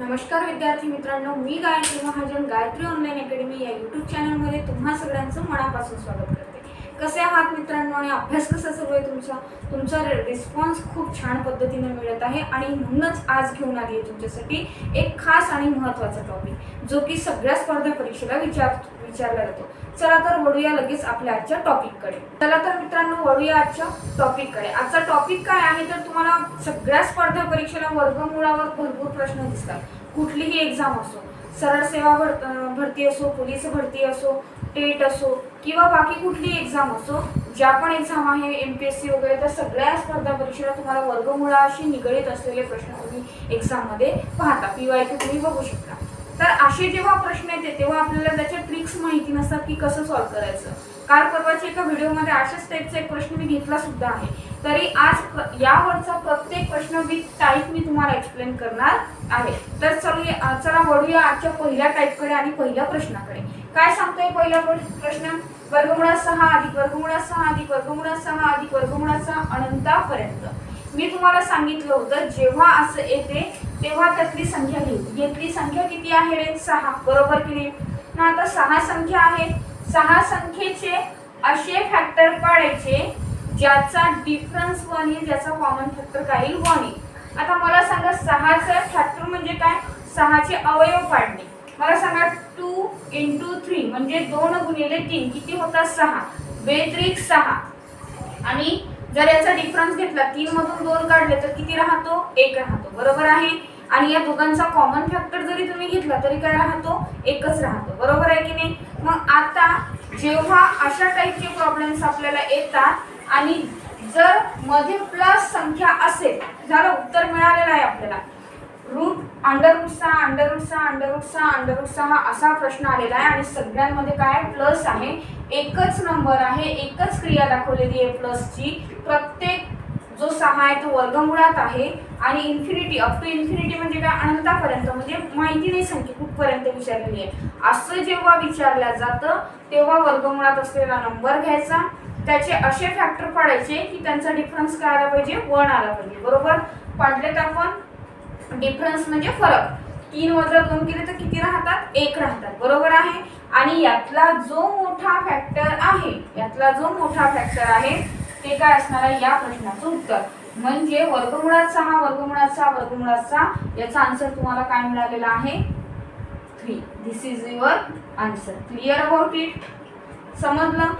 नमस्कार विद्यार्थी मित्रांनो मी गायत्री महाजन गायत्री ऑनलाईन अकॅडमी या यूट्यूब चॅनलमध्ये तुम्हा सगळ्यांचं मनापासून स्वागत करते. कसे आहात मित्रांनो आणि अभ्यास कसा सुरू आहे तुमचा? तुमचा रिस्पॉन्स खूप छान पद्धतीने मिळत आहे आणि म्हणूनच आज घेऊन आली आहे तुमच्यासाठी एक खास आणि महत्त्वाचा टॉपिक जो की सगळ्या स्पर्धा परीक्षेला विचार विचारला जातो. चला तर वळूया लगेच आपल्या आजच्या टॉपिककडे चला तर मित्रांनो वळूया आजच्या टॉपिककडे आजचा टॉपिक काय आहे? तर तुम्हाला सगळ्या स्पर्धा परीक्षेला वर्गमुळावर भरपूर प्रश्न दिसतात. कुठलीही एक्झाम असो सरळ सेवा भर भरती असो पोलीस भरती असो टेट असो किंवा बाकी कुठली एक्झाम असो ज्या पण एक्झाम आहे एम पी एस सी वगैरे तर सगळ्या स्पर्धा परीक्षेला तुम्हाला वर्गमुळाशी निगडीत असलेले प्रश्न तुम्ही एक्झाममध्ये पाहता. पी वाय तुम्ही बघू शकता. तर असे जेव्हा प्रश्न येते तेव्हा आपल्याला त्याच्या ट्रिक्स माहिती नसतात की कसं सॉल्व्ह करायचं. काल परवाच्या एका व्हिडिओमध्ये अशाच टाईपचा एक प्रश्न मी घेतला सुद्धा आहे. तरी आज यावरचा प्रत्येक प्रश्न विथ टाईप मी तुम्हाला एक्सप्लेन करणार आहे. तर चलूया चला वळूया आजच्या पहिल्या टाईपकडे आणि पहिल्या प्रश्नाकडे. काय सांगतोय पहिला प्रश्न? वर्गमुळात सहा अधिक वर्गमुळात सहा अधिक वर्गमुळात सहा अधिक वर्गमुळात सहा अनंतापर्यंत. मी तुम्हाला सांगितलं होतं जेव्हा असं येते तेव्हा त्यातली संख्या घेतली घेतली संख्या किती आहे रे? सहा. बरोबर की नाही? ना आता सहा संख्या आहे सहा संख्येचे असे फॅक्टर पाडायचे ज्याचा डिफरन्स वन येईल ज्याचा कॉमन फॅक्टर काय येईल वन येईल आता मला सांगा सहाचं फॅक्टर म्हणजे काय? सहाचे अवयव पाडणे. मला सांगा टू इंटू थ्री म्हणजे दोन गुणिले तीन. किती होतात सहा. बेत्रिक सहा. आणि जर याचा डिफरन्स घेतला तीन मधून दोन काढले तर किती राहतो? एक राहतो. बरोबर आहे? आणि या दोघांचा कॉमन फॅक्टर जरी तुम्ही घेतला तरी काय राहतो? एकच राहतो. बरोबर आहे की नाही? मग आता जेव्हा अशा टाईपचे प्रॉब्लेम्स आपल्याला येतात आणि जर मध्ये प्लस संख्या असेल झालं उत्तर मिळालेलं आहे आपल्याला. रूट अंडर रूट सहा अंडर रूट सहा अंडर रूट सहा अंडर रूट सहा असा प्रश्न आलेला आहे आणि सगळ्यांमध्ये काय प्लस आहे? एकच नंबर आहे एकच क्रिया दाखवलेली आहे प्लसची प्रत्येक जो सहा आहे तो वर्गमुळात आहे आणि इन्फिनिटी अप टू इन्फिनिटी म्हणजे काय? अनंतापर्यंत म्हणजे माहिती नाही सांगते कुठपर्यंत विचारलेली आहे. असं जेव्हा विचारलं जातं तेव्हा वर्गमुळात असलेला नंबर घ्यायचा. त्याचे असे फॅक्टर पाडायचे की त्यांचा डिफरन्स काय आला पाहिजे वन आला पाहिजे. बरोबर? पाडलेत आपण डिफरन्स म्हणजे फरक. तीन वजा दोन केले तर किती राहतात? एक राहतात. बरोबर आहे? आणि यातला जो मोठा फॅक्टर आहे यातला जो मोठा फॅक्टर आहे ते काय असणार आहे? या प्रश्नाचं उत्तर. म्हणजे वर्गमुळात सहा वर्गमुळात सहा वर्गमुळात सहा याचा आन्सर तुम्हाला काय मिळालेला आहे? Three this is your answer clear about it समजलं?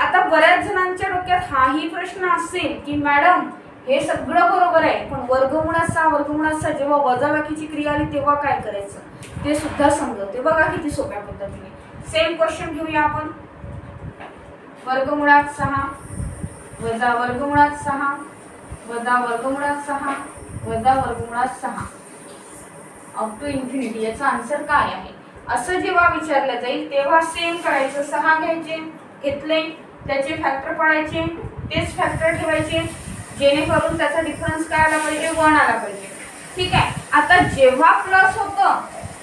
आता बऱ्याच जणांच्या डोक्यात हाही प्रश्न असेल की मॅडम हे सगळं बरोबर आहे पण वर्गमुळात सहा वर्गमुळात सहा जेव्हा वजाबाकीची क्रिया आली तेव्हा काय करायचं? ते सुद्धा समजवते बघा किती सोप्या पद्धतीने. सेम क्वेश्चन घेऊया आपण. वर्गमुळात सहा वजा वर्गमुळात सहा वजा वर्गमुळात सहा वजा वर्गमुळात सहा. अप टू इन्फिनिटी याचा आन्सर काय आहे? असं जेव्हा विचारलं जाईल तेव्हा सेम करायचं. सहा घ्यायचे घेतले त्याचे फॅक्टर पडायचे तेच फॅक्टर ठेवायचे. जेणेकरून त्याचा डिफरन्स काय आला पाहिजे वन आला पाहिजे. ठीक आहे? आता जेव्हा प्लस होतं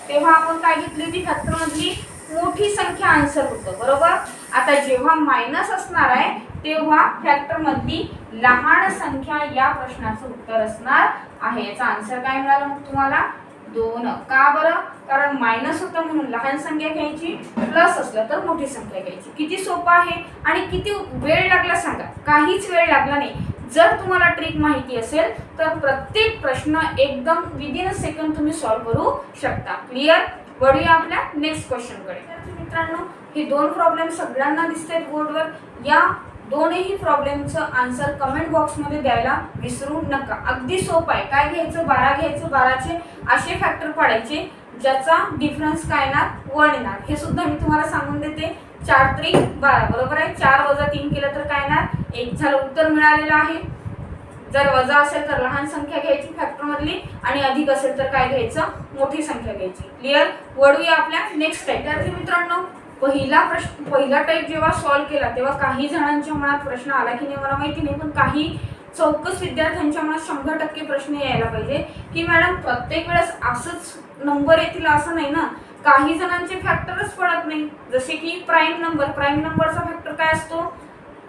तेव्हा आपण काय घेतली होती? फॅक्टरमधली मोठी संख्या आन्सर होतं बरोबर? आता जेव्हा मायनस असणार आहे तेव्हा फॅक्टरमधली लहान संख्या या प्रश्नाचं उत्तर असणार आहे. याचा आन्सर काय मिळाला मग तुम्हाला? दोन. का बरं? कारण मायनस होतं म्हणून लहान संख्या घ्यायची प्लस असलं तर मोठी संख्या घ्यायची. किती सोपं आहे? आणि किती वेळ लागला सांगा. काहीच वेळ लागला नाही. जर तुम्हाला ट्रिक माहिती असेल तर प्रत्येक प्रश्न एकदम विदिन अ सेकंड तुम्ही सॉल्व्ह करू शकता. क्लिअर वळूया आपल्या नेक्स्ट क्वेश्चनकडे मित्रांनो हे दोन प्रॉब्लेम सगळ्यांना दिसत आहेत बोर्डवर. या दोनही प्रॉब्लेमचं आन्सर कमेंट बॉक्समध्ये द्यायला विसरू नका. अगदी सोपं आहे. काय घ्यायचं? बारा घ्यायचं. बाराचे असे फॅक्टर पाडायचे ज्याचा डिफरन्स काय येणार? वन येणार. हे सुद्धा मी तुम्हाला सांगून देते. चार त्रिक बारा बरोबर आहे. चार वजा तीन केलं तर काय येणार? एक झालं उत्तर मिळालेलं आहे. जर वजा असेल तर लहान संख्या घ्यायची फॅक्टरमधली आणि अधिक असेल तर काय घ्यायचं? मोठी संख्या घ्यायची. क्लिअर वळूया आपल्या नेक्स्ट टाईप विद्यार्थी मित्रांनो पहिला प्रश्न पहिला टाईप जेव्हा सॉल्व्ह केला तेव्हा काही जणांच्या मनात प्रश्न आला की नाही मला माहिती नाही पण काही चौकस विद्यार्थ्यांच्या मनात शंभर टक्के प्रश्न यायला पाहिजे की मॅडम प्रत्येक वेळेस असंच नंबर येतील असं नाही ना? काही जणांचे फॅक्टरच पडत नाही. जसे की प्राईम नंबर प्राईम नंबरचा फॅक्टर काय असतो?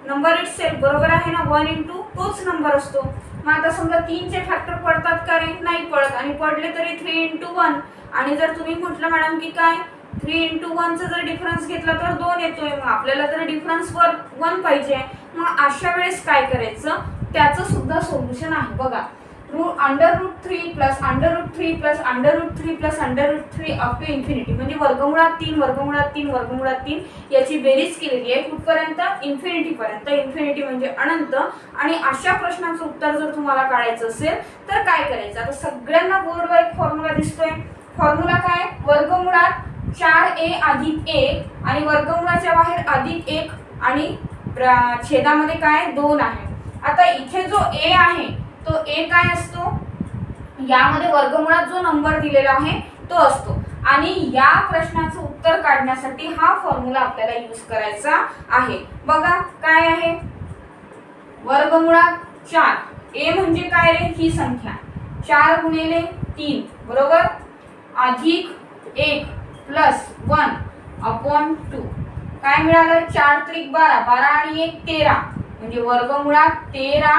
नंबर इट सेल्फ बरोबर आहे ना? वन इंटू तोच नंबर असतो. मग आता समजा तीनचे फॅक्टर पडतात का रे? नाही पडत. आणि पडले तरी थ्री इंटू वन आणि जर तुम्ही म्हटलं मॅडम की काय? थ्री इंटू वनचा जर डिफरन्स घेतला तर दोन येतोय. मग आपल्याला तर डिफरन्स वर वन पाहिजे. मग अशा वेळेस काय करायचं? त्याचं सुद्धा सोल्युशन आहे. बघा. Root under root three plus under root three plus under root three plus under root three up to infinity म्हणजे वर्गमुळात तीन वर्गमुळात तीन वर्गमुळात तीन याची बेरीज केलेली आहे. कुठपर्यंत? इन्फिनिटीपर्यंत इन्फिनिटी म्हणजे अनंत. आणि अशा प्रश्नाचं उत्तर जर तुम्हाला काढायचं असेल तर काय करायचं? आता सगळ्यांना बोर्डवर एक फॉर्म्युला दिसतोय. फॉर्म्युला काय? वर्गमुळात चार ए अधिक एक आणि वर्गमुळाच्या बाहेर अधिक एक आणि प्र- छेदामध्ये काय? दोन आहे. आता इथे जो ए आहे तो ए काय असतो? यामध्ये वर्गमुळात जो नंबर दिलेला आहे तो असतो. आणि या प्रश्नाचं उत्तर काढण्यासाठी हा फॉर्म्युला आपल्याला यूज करायचा आहे. बघा काय आहे? वर्गमुळात चार. ए म्हणजे काय रे? ही संख्या. चार गुणिले तीन. बरोबर? अधिक एक प्लस वन अपॉन टू काय मिळालं? चार त्रिक बारा. बारा आणि एक तेरा. म्हणजे वर्गमुळात तेरा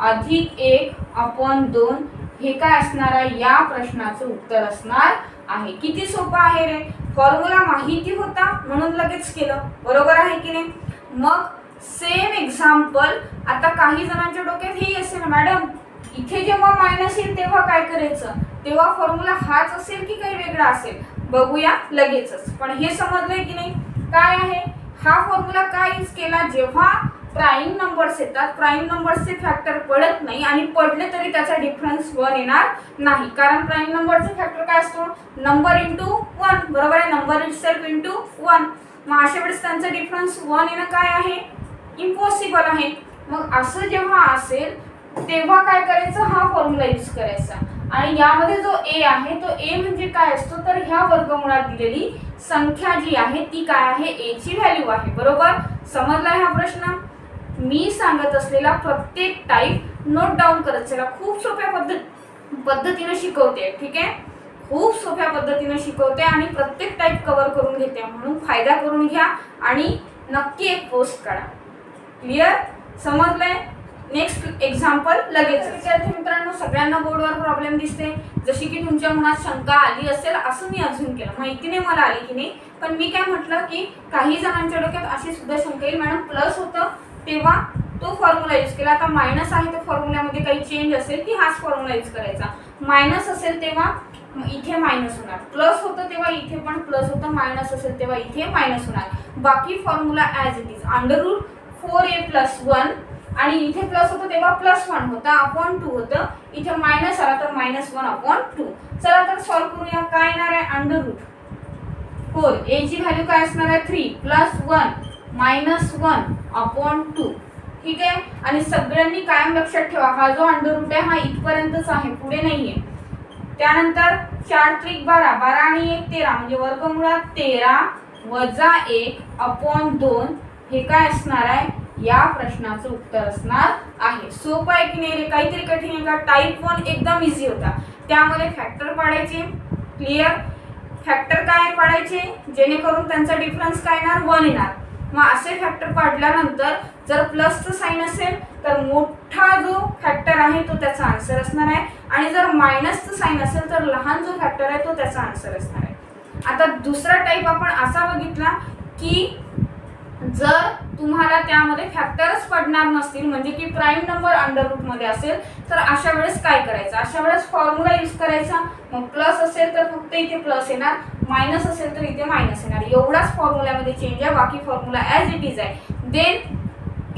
अधिक एक अपॉन दोन हे काय असणार आहे? या प्रश्नाचं उत्तर असणार आहे. किती सोपं आहे रे? फॉर्म्युला माहिती होता म्हणून लगेच केलं. बरोबर आहे की नाही? मग सेम एक्झाम्पल आता काही जणांच्या डोक्यात हे असेल मॅडम इथे जेव्हा मायनस येईल तेव्हा काय करायचं? तेव्हा फॉर्म्युला हाच असेल की काही वेगळा असेल? बघूया लगेचच. पण हे समजलंय की नाही? काय आहे? हा फॉर्म्युला काय यूज केला? जेव्हा प्राईम नंबर्स येतात. प्राईम नंबर्सचे फॅक्टर पडत नाही आणि पडले तरी त्याचा डिफरन्स वन येणार नाही. कारण प्राईम नंबरचा फॅक्टर काय असतो? नंबर इंटू वन बरोबर आहे? Number itself into one मग अशा वेळेस त्यांचा डिफरन्स वन येणं काय आहे? इम्पॉसिबल आहे. मग असं जेव्हा असेल तेव्हा काय करायचं? हा फॉर्म्युला यूज करायचा. आणि यामध्ये जो ए आहे तो ए म्हणजे काय असतो? तर ह्या वर्गमुळात दिलेली संख्या जी आहे ती काय आहे? ए ची व्हॅल्यू आहे. बरोबर? समजला हा प्रश्न? मी सांगत असलेला प्रत्येक टाईप नोट डाऊन करत चला. खूप सोप्या पद्धत पद्धतीनं शिकवते ठीक आहे? खूप सोप्या पद्धतीनं शिकवते आणि प्रत्येक टाईप कवर करून घेते. म्हणून फायदा करून घ्या आणि नक्की एक पोस्ट काढा. क्लिअर समजलंय? नेक्स्ट एक्झाम्पल लगेच. विद्यार्थी मित्रांनो सगळ्यांना बोर्डवर प्रॉब्लेम दिसते. जशी की तुमच्या मनात शंका आली असेल असं मी अजून केलं. माहिती नाही मला आली की नाही. पण मी काय म्हटलं की काही जणांच्या डोक्यात अशी सुद्धा शंका येईल. मॅडम प्लस होतं तेव्हा तो फॉर्म्युला यूज केला. आता मायनस आहे तर फॉर्म्युल्यामध्ये काही चेंज असेल की हाच फॉर्म्युला यूज करायचा. मायनस असेल तेव्हा इथे मायनस होणार. प्लस होतं तेव्हा इथे पण प्लस होतं. मायनस असेल तेव्हा इथे मायनस होणार. बाकी formula as it is under root four A plus one आणि इथे प्लस होतं तेव्हा प्लस वन होतं. अपॉन टू होतं. इथे मायनस आला तर मायनस वन अपॉन टू चला तर सॉल्व्ह करूया. काय येणार आहे? अंडर रूट फोर ए ची व्हॅल्यू काय असणार आहे? Three plus one minus one upon two. ठीक आहे? आणि सगळ्यांनी कायम लक्षात ठेवा हा जो अंडर रूट आहे हा इथपर्यंतच आहे पुढे नाही आहे त्यानंतर चार त्रिक बारा बारा आणि एक तेरा म्हणजे वर्गमुळात तेरा वजा एक अपॉन दोन हे काय असणार आहे? या प्रश्नाचं उत्तर असणार आहे. सोपं आहे की नाही काहीतरी कठीण आहे का? टाईप वन एकदम इझी होता. त्यामध्ये फॅक्टर पाडायचे क्लिअर फॅक्टर काय पाडायचे? जेणेकरून त्यांचा डिफरन्स काय येणार? वन येणार. मग असे फॅक्टर काढल्यानंतर जर प्लसचं साईन असेल तर मोठा जो फॅक्टर आहे तो त्याचा आन्सर असणार आहे. आणि जर मायनसचं साईन असेल तर लहान जो फॅक्टर आहे तो त्याचा आन्सर असणार आहे. आता दुसरा टाईप आपण असा बघितला की जर तुम्हाला त्यामध्ये फॅक्टरच पडणार नसतील म्हणजे की प्राईम नंबर अंडर रूटमध्ये असेल तर अशा वेळेस काय करायचं? अशा वेळेस फॉर्म्युला यूज करायचा. मग प्लस असेल तर फक्त इथे प्लस येणार. मायनस असेल तर इथे मायनस येणार. एवढाच फॉर्म्युलामध्ये चेंज आहे. बाकी फॉर्म्युला ॲज इट इज आहे. देन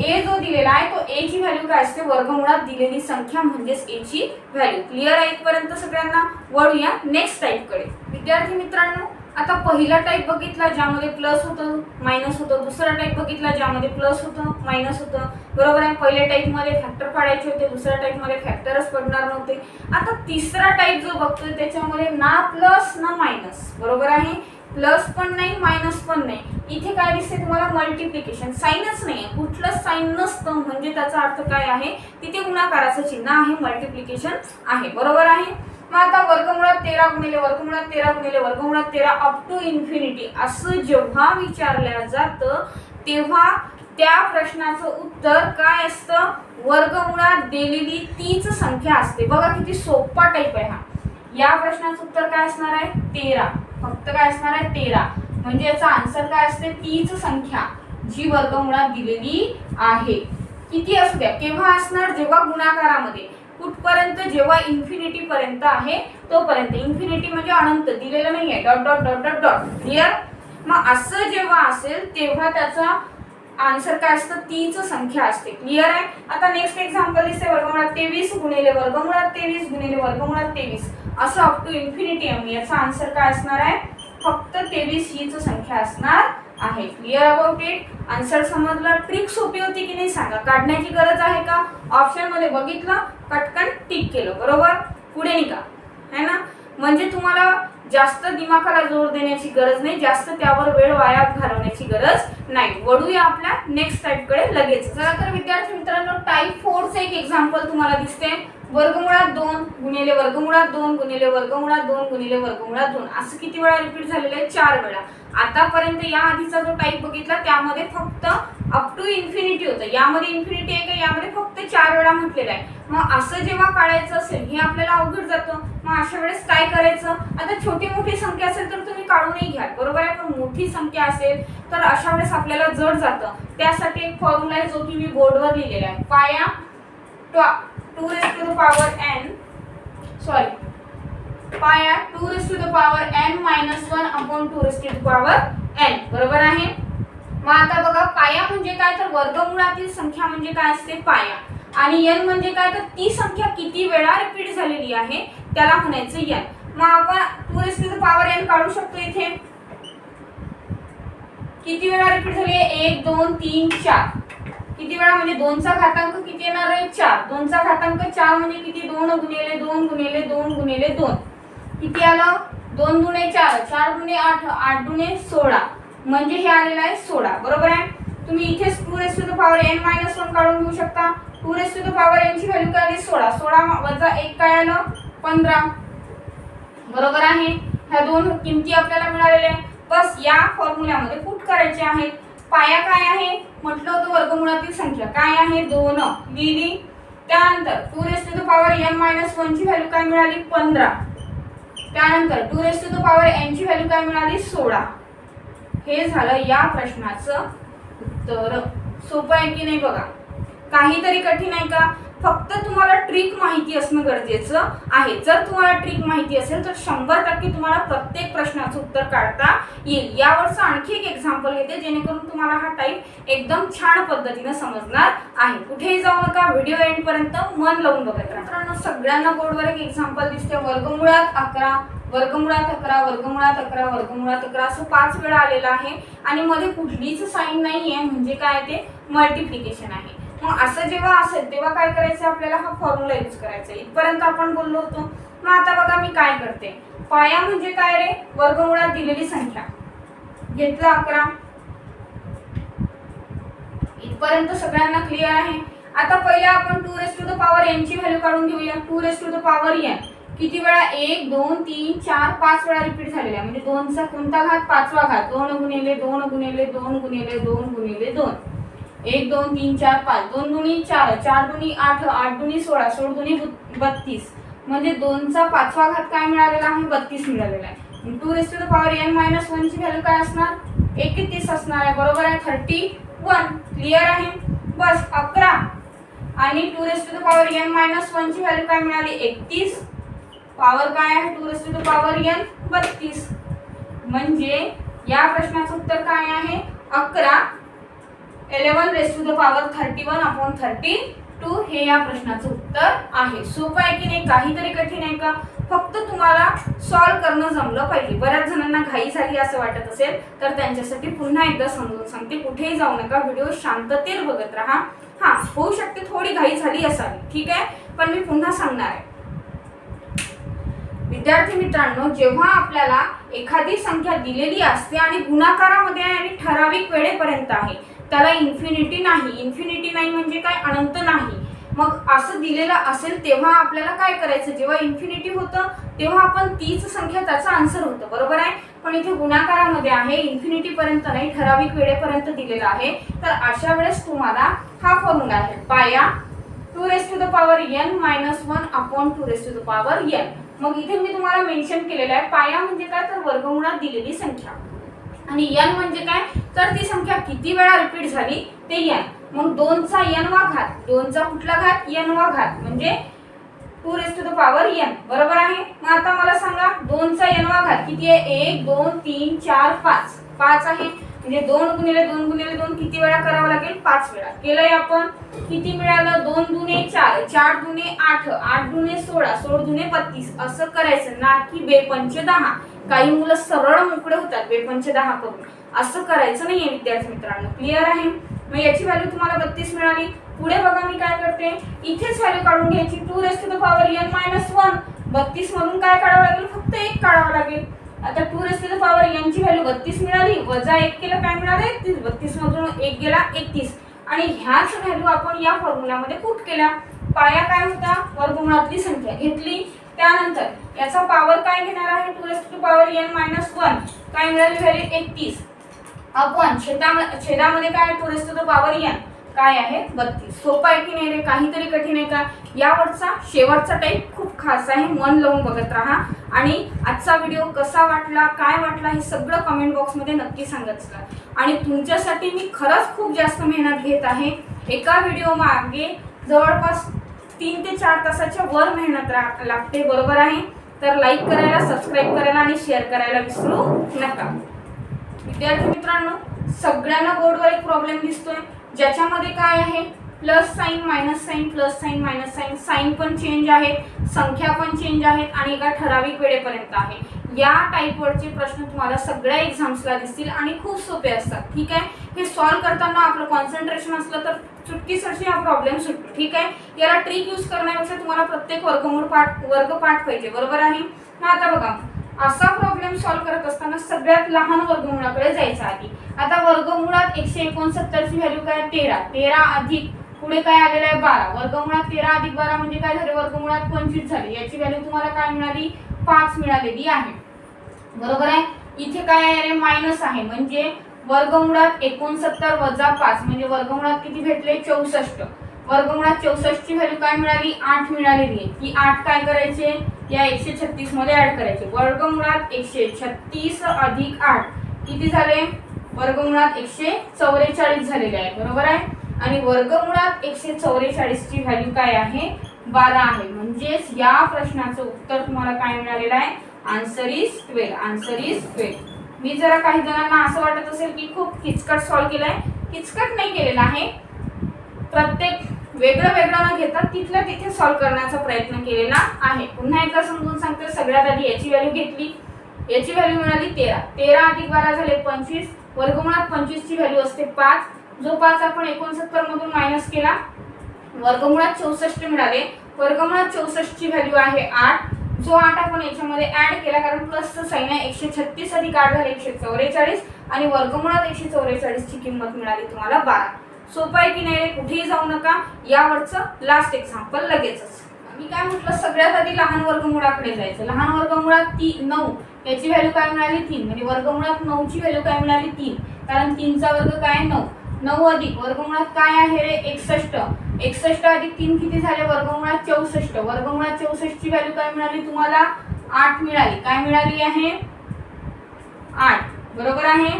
ए जो दिलेला आहे तो ए ची व्हॅल्यू काय असते? वर्गमुळात दिलेली संख्या म्हणजेच ए ची व्हॅल्यू क्लिअर आहे इथपर्यंत सगळ्यांना? वळूया. नेक्स्ट टाईपकडे विद्यार्थी मित्रांनो आता पहिला टाईप बघितला ज्यामध्ये प्लस होतं मायनस होतं. दुसरा टाईप बघितला ज्यामध्ये प्लस होतं मायनस होतं. बरोबर आहे? पहिल्या टाईपमध्ये फॅक्टर पाडायचे होते दुसऱ्या टाईपमध्ये फॅक्टरच पडणार नव्हते. आता तिसरा टाईप जो बघतोय त्याच्यामध्ये ना प्लस ना मायनस बरोबर आहे? प्लस पण नाही मायनस पण नाही. इथे काय दिसते तुम्हाला? मल्टिप्लिकेशन साईनच नाही आहे कुठलंच साईन नसतं म्हणजे त्याचा अर्थ काय आहे? तिथे गुणाकाराचं चिन्ह आहे मल्टिप्लिकेशन आहे. बरोबर आहे? मग आता वर्गमुळात तेरा गुणिले वर्गमुळात तेरा गुणिले वर्गमुळात तेरा अप टू इन्फिनिटी असं जेव्हा विचारलं जातं तेव्हा त्या प्रश्नाचं उत्तर काय असतं? वर्गमुळात दिलेली तीच संख्या असते. बघा किती सोपा टाईप आहे हा. या प्रश्नाचं उत्तर काय असणार आहे? तेरा. फक्त काय असणार आहे? तेरा. म्हणजे याचा आन्सर काय असते? तीच संख्या जी वर्गमुळात दिलेली आहे. किती असू द्या. केव्हा असणार? जेव्हा गुणाकारामध्ये. कुठपर्यंत जेव्हा इन्फिनिटी पर्यंत आहे तोपर्यंत. इन्फिनिटी म्हणजे अनंत दिलेलं नाही आहे dot dot dot dot dot clear मग असं जेव्हा असेल तेव्हा त्याचा आन्सर काय असतं? तीच संख्या असते. क्लिअर आहे? आता नेक्स्ट एक्झाम्पल दिसते. वर्गमुळात तेवीस गुणिले वर्गमुळात तेवीस गुणिले वर्गमुळात तेवीस. असं अप टू इन्फिनिटी एम याचा आन्सर काय असणार आहे? फक्त तेवीस हीच संख्या असणार. आहे. क्लिअर अबाउट इट आन्सर समजलं? ट्रिक सोपी होती की नाही सांगा? काढण्याची गरज आहे का? ऑप्शनमध्ये बघितलं पटकन टिक केलं बरोबर? पुढे निघा. है ना? म्हणजे तुम्हाला जास्त दिमाखाला जोर देण्याची गरज नाही जास्त त्यावर वेळ वाया घालवण्याची गरज नाही. वळूया आपल्या नेक्स्ट टाईपकडे लगेच. चला तर विद्यार्थी मित्रांनो टाईप फोरचं एक एक्झाम्पल तुम्हाला दिसते वर्गमुळात दोन गुणिले वर्गमुळात दोन गुणिले वर्गमुळात दोन गुणिले वर्गमुळात दोन. असं किती वेळा रिपीट झालेलं आहे? चार वेळा. आतापर्यंत या आधीचा जो टाईप बघितला त्यामध्ये फक्त अप टू इन्फिनिटी होतं. यामध्ये इन्फिनिटी आहे का? यामध्ये फक्त चार वेळा म्हटलेलं आहे. मग असं जेव्हा काढायचं असेल हे आपल्याला अवघड जातं. मग अशा वेळेस काय करायचं? आता छोटी मोठी संख्या असेल तर तुम्ही काढूनही घ्या बरोबर आहे? पण मोठी संख्या असेल तर अशा वेळेस आपल्याला जड जातं. त्यासाठी एक फॉर्म्युला आहे जो की मी बोर्डवर लिहिलेला आहे. पाया two raise to the power N sorry पाया two raise to the power N minus one upon two raise to the power N बरोबर आहे? मग आता बघा पाया म्हणजे काय? तर वर्गमुळातील संख्या म्हणजे काय असते? पाया आणि एन म्हणजे काय? तर ती संख्या किती वेळा रिपीट झालेली आहे? त्याला म्हणायचं एन मग आपण two raise to the power N काढू शकतो इथे. किती वेळा रिपीट झाली आहे? एक दोन तीन चार. किती वेळा म्हणजे दोनचा घातांक किती येणार आहे? चार. दोनचा घातांक चार म्हणजे किती? दोन गुणिले दोन गुणिले दोन गुणिले दोन. किती आलं? दोन दुणे चार. चार दुणे आठ. आठ दुणे सोळा. म्हणजे हे आलेलं आहे सोळा. बरोबर आहे? तुम्ही इथेच two raise to the power N minus one काढून घेऊ शकता. Two raise to the power एनची value काय आली सोळा. सोळा वजा एक काय आलं? पंधरा. बरोबर आहे? ह्या दोन किमती आपल्याला मिळालेल्या आहेत. बस या फॉर्म्युल्यामध्ये फूट करायचे आहेत. पाया काय आहे? म्हटलं होतं वर्गमुळातील संख्या. काय आहे? दोन. लिहिली त्यानंतर two raise to the power M minus one ची व्हॅल्यू काय मिळाली? पंधरा. त्यानंतर two raise to the power N ची व्हॅल्यू काय मिळाली? सोळा. हे झालं या प्रश्नाचं उत्तर. सोपं आहे की नाही बघा? काहीतरी कठीण आहे का? फक्त तुम्हाला ट्रिक माहिती असणं गरजेचं आहे. जर तुम्हाला ट्रिक माहिती असेल तर शंभर टक्के तुम्हाला प्रत्येक प्रश्नाचं उत्तर काढता येईल. यावरचं आणखी एक एक्झाम्पल घेते जेणेकरून तुम्हाला हा टाईप एकदम छान पद्धतीनं समजणार आहे. कुठेही जाऊ नका व्हिडिओ एंडपर्यंत मन लावून बघत राहा. मित्रांनो सगळ्यांना बोर्डवर एक एक्झाम्पल दिसते. वर्गमुळात अकरा वर्गमुळात अकरा वर्गमुळात अकरा वर्गमुळात अकरा असं पाच वेळा आलेलं आहे. आणि मध्ये कुठलीच साईन नाही आहे म्हणजे काय ते? मल्टिप्लिकेशन आहे. मग असं जेव्हा असेल तेव्हा काय करायचं? आपल्याला हा फॉर्म्युला यूज करायचा इथपर्यंत आपण बोललो होतो. मग आता बघा मी काय करते. पाया म्हणजे काय रे? वर्गमुळात दिलेली संख्या. घेतलं अकरा. इथपर्यंत सगळ्यांना क्लिअर आहे. आता पहिले आपण two raise to the power यांची व्हॅल्यू काढून घेऊया. Two raise to the power N किती वेळा? एक दोन तीन चार पाच वेळा रिपीट झालेला आहे म्हणजे दोनचा कोणता घात? पाचवा घात. दोन गुणिले दोन गुणिले दोन गुणिले दोन गुणिले दोन. एक दोन तीन चार पाच दोन दुनी चार चार दुनी आठ आठ दुनी सोळा सोळ दुनी बत्तीस. म्हणजे दोनचा पाचवा घात काय मिळालेला आहे? बत्तीस मिळालेला आहे. Two raise to the power N minus वनची व्हॅल्यू काय असणार? एकतीस असणार आहे. बरोबर आहे? थर्टी वन क्लिअर आहे? बस अकरा. आणि two raise to the power N minus वनची व्हॅल्यू काय मिळाली? एकतीस. पॉवर काय आहे? Two raise to the power N बत्तीस. म्हणजे या प्रश्नाचं उत्तर काय आहे? अकरा. Eleven raise to the power thirty one upon thirty two हे या प्रश्नाचं उत्तर आहे. सोपं आहे की नाही? काहीतरी कठीण आहे का? फक्त तुम्हाला सॉल्व करणं जमलं पाहिजे. बऱ्याच जणांना घाई झाली असं वाटत असेल तर त्यांच्यासाठी पुन्हा एकदा समजून सांगते कुठेही जाऊ नका. व्हिडिओ शांततेत बघत राहा. हा होऊ शकते थोडी घाई झाली असावी. ठीक आहे? पण मी पुन्हा सांगणार आहे. विद्यार्थी मित्रांनो जेव्हा आपल्याला एखादी संख्या दिलेली असते आणि गुणाकारामध्ये आहे आणि ठराविक वेळेपर्यंत आहे त्याला इन्फिनिटी नाही. इन्फिनिटी नाही म्हणजे काय? अनंत नाही. मग असं दिलेलं असेल तेव्हा आपल्याला काय करायचं? जेव्हा इन्फिनिटी होतं तेव्हा आपण तीच संख्या त्याचा आन्सर होतं. बरोबर आहे? पण इथे गुणाकारामध्ये आहे इन्फिनिटी पर्यंत नाही ठराविक वेळेपर्यंत दिलेलं आहे. तर अशा वेळेस तुम्हाला हा फॉर्म्युला आहे. पाया two raise to the power N minus one upon two raise to the power N मग इथे मी तुम्हाला मेन्शन केलेलं आहे. पाया म्हणजे काय? तर वर्गमुळात दिलेली संख्या. आणि एन म्हणजे काय? तर ती संख्या किती वेळा रिपीट झाली ते एन मग दोनचा एन वा घात दोनचा कुठला घात? एन वा घात म्हणजे two raise to the power N बरोबर आहे? मग आता मला सांगा दोनचा एन वा घात किती आहे? एक दोन तीन चार पाच. पाच आहे. म्हणजे दोन गुणिले दोन गुणिले दोन किती वेळा करावं लागेल? पाच वेळा. केलंय आपण? किती मिळालं? दोन दुने चार. चार दुने आठ. आठ दुने सोळा. सोळ दुने बत्तीस. असं करायचं. ना की बेपंच दहा. काही मुलं सरळ मोकळे होतात बेपंच दहा करून. असं करायचं नाहीये विद्यार्थी मित्रांनो. क्लिअर आहे? मग याची व्हॅल्यू तुम्हाला बत्तीस मिळाली. पुढे बघा मी काय करते. इथेच व्हॅल्यू काढून घ्यायची. Two raise to the power N minus one बत्तीस मधून काय काढावं लागेल? फक्त एक काढावं लागेल. आता two raise to the power एनची value बत्तीस मिळाली. वजा एक केलं काय मिळालं? एकतीस. बत्तीस मधून एक गेला एकतीस. आणि ह्याच व्हॅल्यू आपण या फॉर्म्युलामध्ये पुट केल्या. पाया काय होता? वर्गमुळातली संख्या घेतली. त्यानंतर याचा पॉवर काय घेणार आहे? Two S to power N minus one काय मिळेल व्हॅल्यू एकतीस. आपण छेदामध्ये छेदामध्ये काय two S to power N काय आहे? बत्तीस. सोपं आहे की नाही रे? काहीतरी कठीण आहे का? यावरचा शेवटचा टाईप खूप खास आहे. मन लावून बघत राहा. आणि आजचा व्हिडिओ कसा वाटला? काय वाटला? हे सगळं कमेंट बॉक्समध्ये नक्की सांगत चला आणि तुमच्यासाठी मी खरंच खूप जास्त मेहनत घेत आहे. एका व्हिडिओ मागे जवळपास तीन ते चार तासाच्या वर मेहनत रा- लागते बरोबर आहे? तर लाईक करायला सबस्क्राईब करायला आणि शेअर करायला विसरू नका. विद्यार्थी मित्रांनो सगळ्यांना बोर्डवर एक प्रॉब्लेम दिसतोय. ज्याच्यामध्ये काय आहे? Plus sign minus sign plus sign minus sign sign पण चेंज आहेत संख्या पण चेंज आहेत आणि एका ठराविक वेळेपर्यंत आहे. या टाईपवरचे प्रश्न तुम्हाला सगळ्या एक्झाम्सला दिसतील आणि खूप सोपे असतात. ठीक आहे? हे सॉल्व्ह करताना आपलं कॉन्सन्ट्रेशन असलं तर चुटकीसरशी हा प्रॉब्लेम सुटतो. ठीक आहे? याला ट्रिक यूज करण्यापेक्षा तुम्हाला प्रत्येक वर्गमूळ पाठ वर्ग पाठ पाहिजे. बरोबर आहे? मग आता बघा. असा प्रॉब्लेम सॉल्व्ह करत असताना सगळ्यात लहान वर्गमुळाकडे जायचं आधी. आता वर्गमुळात एकशे एकोणसत्तरची व्हॅल्यू काय? तेरा. तेरा अधिक पुढे काय आलेलं आहे? बारा. वर्गमुळात तेरा अधिक बारा म्हणजे काय झाले? वर्गमुळात पंचवीस झाले. याची व्हॅल्यू तुम्हाला काय मिळाली? पाच मिळालेली आहे. बरोबर आहे? इथे काय आहे रे? मायनस आहे. म्हणजे वर्गमुळात एकोणसत्तर वजा पाच. म्हणजे वर्गमुळात किती भेटले? चौसष्ट. वर्गमुळात चौसष्टची व्हॅल्यू काय मिळाली? आठ मिळालेली आहे. ती आठ काय करायचे? या एकशे छत्तीसमध्ये ऍड करायचे. वर्गमुळात एकशे छत्तीस अधिक आठ. किती झाले? वर्गमुळात एकशे चौवेचाळीस झालेले आहे. बरोबर आहे? आणि वर्गमुळात एकशे चौवेचाळीसची व्हॅल्यू काय आहे? बारा आहे. म्हणजेच या प्रश्नाचं उत्तर तुम्हाला काय मिळालेलं आहे? Answer is twelve answer is twelve मी जरा काही जणांना असं वाटत असेल की खूप किचकट सॉल्व्ह केलाय. किचकट नाही केलेला आहे. प्रत्येक वेगळं वेगळं न घेता तिथल्या तिथे सॉल्व्ह करण्याचा प्रयत्न केलेला आहे. पुन्हा एकदा समजून सांगते सगळ्यात आधी याची व्हॅल्यू घेतली. याची व्हॅल्यू मिळाली तेरा. तेरा अधिक बारा झाले पंचवीस. वर्गमुळात पंचवीसची व्हॅल्यू असते पाच. जो पाच आपण एकोणसत्तर मधून मायनस केला वर्गमुळात चौसष्ट मिळाले. वर्गमुळात चौसष्टची व्हॅल्यू आहे आठ. जो आठ आपण याच्यामध्ये ॲड केला कारण प्लसचं साईन आहे एकशे छत्तीस अधिक आठ झाले एकशे चौवेचाळीस. आणि वर्गमुळात एकशे चौवेचाळीसची किंमत मिळाली तुम्हाला बारा. सोपं आहे की नाही रे? कुठेही जाऊ नका. यावरचं लास्ट एक्झाम्पल लगेचच. मी काय म्हटलं? सगळ्यात आधी लहान वर्गमुळाकडे जायचं. लहान वर्गमुळात ती नऊ. याची व्हॅल्यू काय मिळाली? तीन. म्हणजे वर्गमुळात नऊची व्हॅल्यू काय मिळाली? तीन. कारण तीनचा वर्ग काय? नऊ. नऊ अधिक वर्गमुळात काय आहे रे? एकसष्ट. एकसष्ट अधिक तीन किती झाले? वर्गमुळात चौसष्ट. वर्गमुळात चौसष्ट ची व्हॅल्यू काय मिळाली तुम्हाला? आठ मिळाली. काय मिळाली आहे? आठ. बरोबर आहे?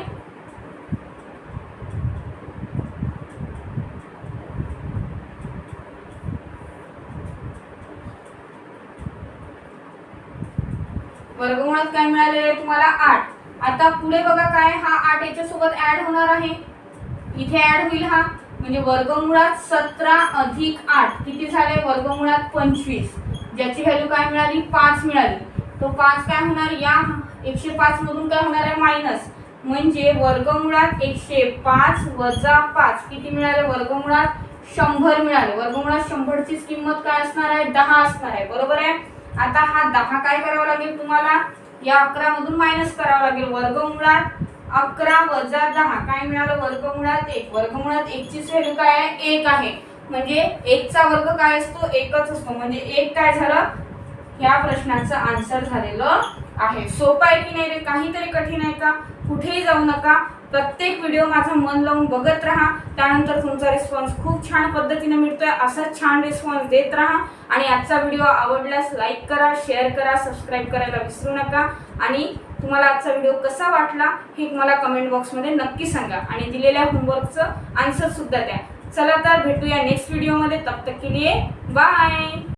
वर्गमुळात काय मिळालेलं आहे तुम्हाला? आठ. आता पुढे बघा काय? हा आठ याच्यासोबत ऍड होणार आहे. इथे ऍड होईल हा. म्हणजे वर्गमुळात सतरा अधिक आठ. किती झाले? वर्गमुळात पंचवीस. ज्याची व्हॅल्यू काय मिळाली? पाच मिळाली. तो पाच काय होणार? या एकशे पाच मधून काय होणार आहे? मायनस म्हणजे वर्गमुळात एकशे पाच वजा पाच. किती मिळाले? वर्गमुळात शंभर मिळाले. वर्गमुळात शंभरचीच किंमत काय असणार आहे? दहा असणार आहे. बरोबर आहे? आता हा दहा काय करावा लागेल तुम्हाला? या अकरा मधून मायनस करावा लागेल. वर्गमुळात अकरा वजा दहा. काय मिळालं? वर्गमुळात एक. वर्गमुळात एकचीच व्हॅल्यू काय आहे? एक आहे. म्हणजे एकचा वर्ग काय असतो? एकच असतो. म्हणजे एक काय झालं? ह्या प्रश्नाचं आन्सर झालेलं आहे. सोपं आहे की नाही रे? काहीतरी कठीण आहे का? कुठेही जाऊ नका. प्रत्येक व्हिडिओ माझा मन लावून बघत राहा. त्यानंतर तुमचा रिस्पॉन्स खूप छान पद्धतीने मिळतोय. असाच छान रिस्पॉन्स देत राहा. आणि आजचा व्हिडिओ आवडल्यास लाईक करा शेअर करा सबस्क्राईब करायला विसरू नका. आणि तुम्हाला आजचा व्हिडिओ कसा वाटला हे मला कमेंट बॉक्समध्ये नक्की सांगा. आणि दिलेल्या होमवर्कचं आन्सरसुद्धा द्या. चला तर भेटूया नेक्स्ट व्हिडिओमध्ये तब तक के लिए बाय